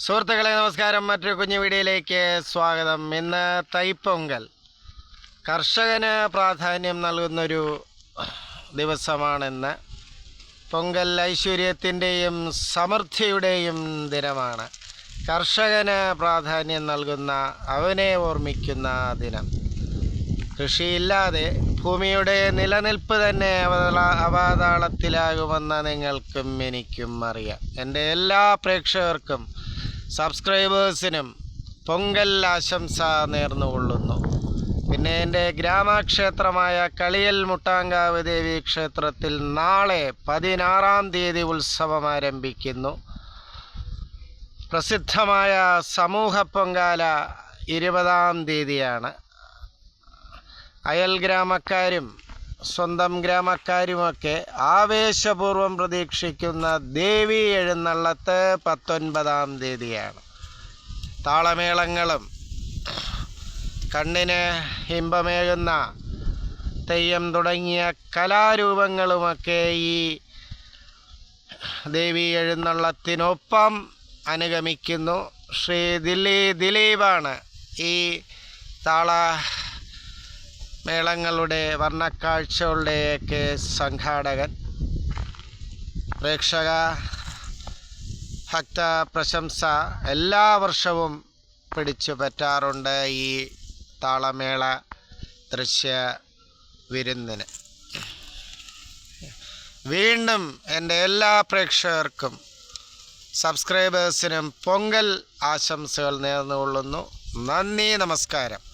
സുഹൃത്തുക്കളെ നമസ്കാരം. മറ്റൊരു കുഞ്ഞു വീഡിയോയിലേക്ക് സ്വാഗതം. ഇന്ന് തൈപ്പൊങ്കൽ. കർഷകന് പ്രാധാന്യം നൽകുന്നൊരു ദിവസമാണിന്ന്. പൊങ്കൽ ഐശ്വര്യത്തിന്റെയും സമൃദ്ധിയുടെയും ദിനമാണ്. കർഷകന് പ്രാധാന്യം നൽകുന്ന അവനെ ഓർമ്മിക്കുന്ന ദിനം. കൃഷിയില്ലാതെ ഭൂമിയുടെ നിലനിൽപ്പ് തന്നെ അവതാള- അവതാളത്തിലാകുമെന്ന് നിങ്ങൾക്കും എനിക്കും അറിയാം. എന്റെ എല്ലാ പ്രേക്ഷകർക്കും സബ്സ്ക്രൈബേഴ്സിനും പൊങ്കൽ ആശംസ നേർന്നുകൊള്ളുന്നു. പിന്നെ എന്റെ ഗ്രാമക്ഷേത്രമായ കളിയൽ മുട്ടാങ്കാവ് ദേവി ക്ഷേത്രത്തിൽ നാളെ പതിനാറാം തീയതി ഉത്സവം ആരംഭിക്കുന്നു. പ്രസിദ്ധമായ സമൂഹ പൊങ്കാല ഇരുപതാം തീയതിയാണ്. അയൽ ഗ്രാമക്കാരും സ്വന്തം ഗ്രാമക്കാരുമൊക്കെ ആവേശപൂർവം പ്രതീക്ഷിക്കുന്ന ദേവി എഴുന്നള്ളത്ത് പത്തൊൻപതാം തീയതിയാണ്. താളമേളങ്ങളും കണ്ണിന് ഇമ്പമേകുന്ന തെയ്യം തുടങ്ങിയ കലാരൂപങ്ങളുമൊക്കെ ഈ ദേവി എഴുന്നള്ളത്തിനൊപ്പം അനുഗമിക്കുന്നു. ശ്രീ ദില്ലി ദിലീപാണ് ഈ താള മേളങ്ങളുടെ വർണക്കാഴ്ചകളുടെയൊക്കെ സംഘാടകൻ പ്രേക്ഷക ഭക്ത പ്രശംസ എല്ലാ വർഷവും പിടിച്ചു പറ്റാറുണ്ട് ഈ താളമേള ദൃശ്യ വിരുന്നിന്. വീണ്ടും എന്റെ എല്ലാ പ്രേക്ഷകർക്കും സബ്സ്ക്രൈബേഴ്സിനും പൊങ്കൽ ആശംസകൾ നേർന്നുകൊള്ളുന്നു. നന്ദി നമസ്കാരം.